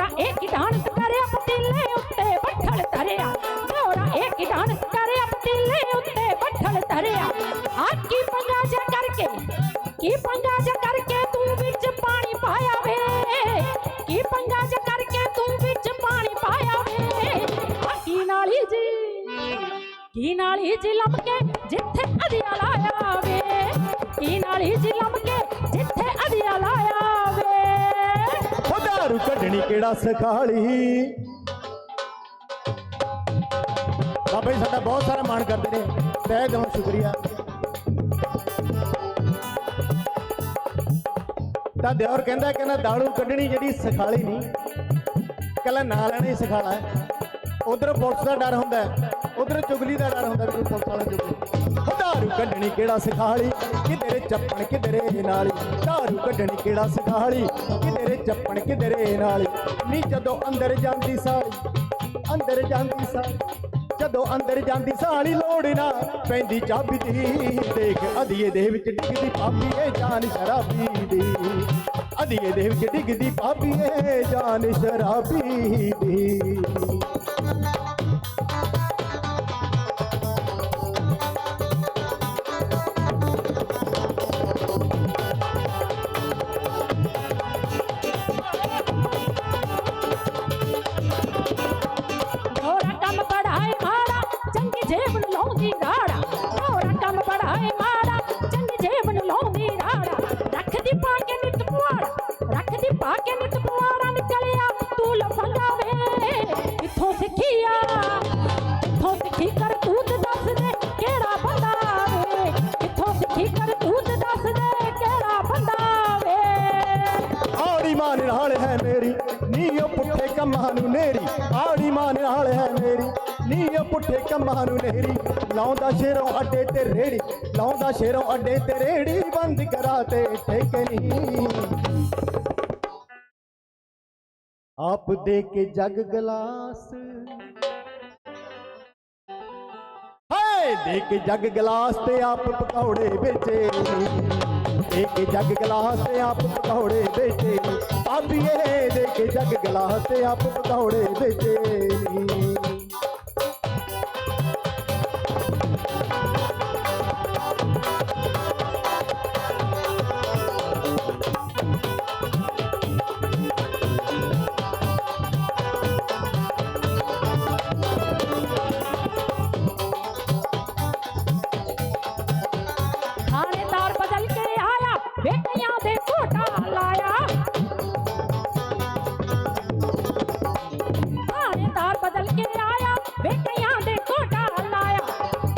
ਡੋਰਾ ਇਹ ਕਿਡਾਣ ਕਰਿਆ ਪਤੀਲੇ ਉੱਤੇ ਬੱਠਲ ਧਰਿਆ। ਡੋਰਾ ਇਹ ਕਿਡਾਣ ਕਰਿਆ ਪਤੀਲੇ ਉੱਤੇ ਬੱਠਲ ਧਰਿਆ। ਆ ਕੀ ਪੰਗਾ ਜੇ ਕਰਕੇ, ਕੀ ਪੰਗਾ ਜੇ ਕਰਕੇ ਤੂੰ ਵਿੱਚ ਪਾਣੀ ਪਾਇਆ ਵੇ? ਕੀ ਪੰਗਾ ਜੇ ਕਰਕੇ ਤੂੰ ਵਿੱਚ ਪਾਣੀ ਪਾਇਆ ਵੇ? ਆ ਕੀ ਨਾਲੀ ਜੀ, ਕੀ ਨਾਲੀ ਜੀ ਲੱਭ ਕੇ ਕੱਢਣੀ ਸਖਾਲੀ। ਬਾਬਾ ਜੀ, ਸਾਡਾ ਬਹੁਤ ਸਾਰਾ ਮਾਣ ਕਰਦੇ ਨੇ। ਤਹਿ ਦਿਲੋਂ ਸ਼ੁਕਰੀਆ। ਤਾਂ ਦਿਓਰ ਕਹਿੰਦਾ ਕਹਿੰਦਾ ਦਾਰੂ ਕੱਢਣੀ ਜਿਹੜੀ ਸਖਾਲੀ ਨਹੀਂ ਕੱਲਾ ਨਾਂ ਲੈਣਾ ਹੀ ਸਖਾਲਾ ਉਧਰ ਪੁਲਿਸ ਦਾ ਡਰ ਹੁੰਦਾ ਉਧਰ ਚੁਗਲੀ ਦਾ ਡਰ ਹੁੰਦਾ ਵੀ ਕੋਈ ਪੁਲਿਸ ਵਾਲਾ ਚੁਗਲੀ। ਉਹ ਕੱਢਣੀ ਕਿਹੜਾ ਸਿਖਾਲੀ? ਕਿਧਰੇ ਚੱਪਣ, ਕਿਧਰੇ ਨਾਲੀ? ਦਾਰੂ ਕੱਢਣੀ ਕਿਹੜਾ ਸਿਖਾਲੀ? ਕਿਧਰੇ ਚੱਪਣ, ਕਿਧਰੇ ਨਾਲੀ? ਨੀ ਜਦੋਂ ਅੰਦਰ ਜਾਂਦੀ ਸਾਲੀ, ਅੰਦਰ ਜਾਂਦੀ ਸਾਲੀ, ਜਦੋਂ ਅੰਦਰ ਜਾਂਦੀ ਸਾਲੀ ਲੋੜ ਨਾ ਪੈਂਦੀ ਚਾਬੀ ਦੀ। ਦੇਖ ਅਧੀਏ ਦੇ ਵਿੱਚ ਡਿੱਗਦੀ ਪਾਪੀ ਏ ਜਾਨ ਸ਼ਰਾਬੀ ਦੀ। ਅਧੀਏ ਦੇ ਵਿੱਚ ਡਿੱਗਦੀ ਪਾਪੀ ਏ ਜਾਨ ਸ਼ਰਾਬੀ ਦੀ। ਜੇਬ ਨੂੰ ਲਾਉਂਦੀ ਰਾੜਾ ਰੱਖਦੀ ਪਾ ਕੇ ਨਿਤ ਪੁਆੜਾ ਰੱਖਦੀ ਪਾ ਕੇ ਨਿਤ ਪੁਆੜਾ ਨਿਕਲਿਆ ਤੂੰ ਲਫੰਗਾ ਵੇ ਕਿੱਥੋਂ ਸਿੱਖਿਆ ਕਿੱਥੋਂ ਸਿੱਖੀ ਕਰ ਤੂਤ ਦੱਸ ਦੇ ਕਿਹੜਾ ਬੰਦਾ ਵੇ। ਕਿੱਥੋਂ ਸਿੱਖੀ ਕਰ ਤੂਤ ਦੱਸ ਦੇ ਕਿਹੜਾ ਬੰਦਾ ਵੇ। ਆੜੀ ਮਾਨ ਨਾਲ ਹੈ ਮੇਰੀ ਨੀ ਉਹ ਪੁੱਠੇ ਕੰਮਾਂ ਨੂੰ ਨੇਰੀ ਆੜੀ ਮਾਂ ਨਾਲ ਹੈ ਮੇਰੀ। ਨੀ ਉਹ ਪੁੱਠੇ ਕੰਮਾਂ ਨੂੰ ਨੇਰੀ ਲਾਉਂਦਾ ਸ਼ੇਰੋਂ ਅੱਡੇ ਤੇ ਰੇੜੀ, ਲਾਉਂਦਾ ਸ਼ੇਰੋਂ ਅੱਡੇ ਤੇ ਰੇੜੀ, ਬੰਦ ਕਰਾ ਤੇ ਠੇਕਣੀ ਆਪ ਦੇ ਕੇ ਜਗ ਗਲਾਸ। ਹਾਏ ਦੇ ਕੇ ਜਗ ਗਲਾਸ ਤੇ ਆਪ ਪਕੌੜੇ ਵੇਚੇ। ਦੇ ਕੇ ਜਗ ਗਲਾਸ ਤੇ ਆਪ ਪਕੌੜੇ ਵੇਚੇ। ਪਾਪੀਏ ਦੇ ਕੇ ਜਗ ਗਲਾਸ ਤੇ ਆਪ ਪਕੌੜੇ ਵੇਚੇ। ਬੇਟੀਆਂ ਦੇ ਘੋਟਾ ਲਾਇਆ। ਥਾਣੇਦਾਰ ਬਦਲ ਕੇ ਆਇਆ, ਬੇਟੀਆਂ ਦੇ ਘੋਟਾ ਲਾਇਆ।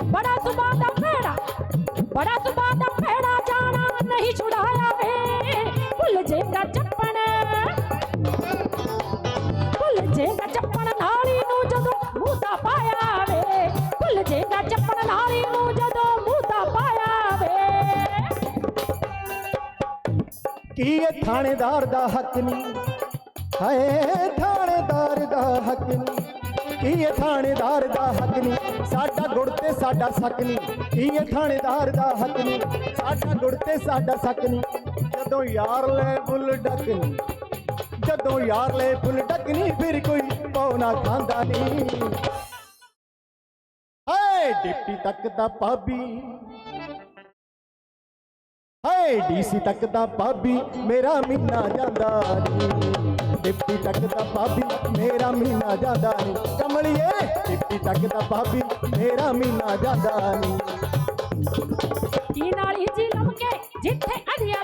ਬੜਾ ਸੁਭਾ ਦਾ ਭੈੜਾ, ਬੜਾ ਸੁਭਾਅ ਦਾ ਭੈੜਾ ਜਾਣਾ ਨਹੀਂ ਛੁਡਾਇਆ ਵੇ। ਭੁੱਲ ਜੇਗਾ ਚੱਪਣ। ਭੁੱਲ ਜੇਗਾ ਇਹ ਥਾਣੇਦਾਰ ਦਾ ਹੱਕ ਨਹੀਂ ਹਾਏ, ਥਾਣੇਦਾਰ ਦਾ ਹੱਕ ਨਹੀਂ ਇਹ ਥਾਣੇਦਾਰ ਦਾ ਹੱਕ ਨਹੀਂ ਸਾਡਾ ਗੁੜ ਤੇ ਸਾਡਾ ਸੱਕ ਨਹੀਂ ਇਹ ਥਾਣੇਦਾਰ ਦਾ ਹੱਕ ਨਹੀਂ ਸਾਡਾ ਗੁੜ ਤੇ ਸਾਡਾ ਸੱਕ ਨਹੀਂ ਜਦੋਂ ਯਾਰ ਲੈ ਬੁੱਲ ਡੱਕ ਜਦੋਂ ਯਾਰ ਲੈ ਬੁੱਲ ਡੱਕ ਫਿਰ ਕੋਈ ਪੌਣਾ ਖਾਂਦਾ ਨਹੀਂ ਹਾਏ, ਡਿਪਟੀ ਤੱਕ ਦਾ ਪਾਬੀ ਹਾਏ, ਡੀਸੀ ਤੱਕ ਦਾ ਭਾਬੀ ਮੇਰਾ ਮਹੀਨਾ ਜਾਂਦਾ ਨਹੀਂ। ਡਿਪਟੀ ਤੱਕ ਦਾ ਭਾਬੀ ਮੇਰਾ ਮਹੀਨਾ ਜਾਂਦਾ ਨਹੀਂ। ਕਮਲੀਏ, ਡਿਪਟੀ ਤੱਕ ਦਾ ਭਾਬੀ ਮੇਰਾ ਮਹੀਨਾ ਜਾਂਦਾ ਨੀ ਕੀ ਨਾਲੀ ਜੀ ਲੰਮ ਕੇ ਜਿੱਥੇ ਅਧਿਆ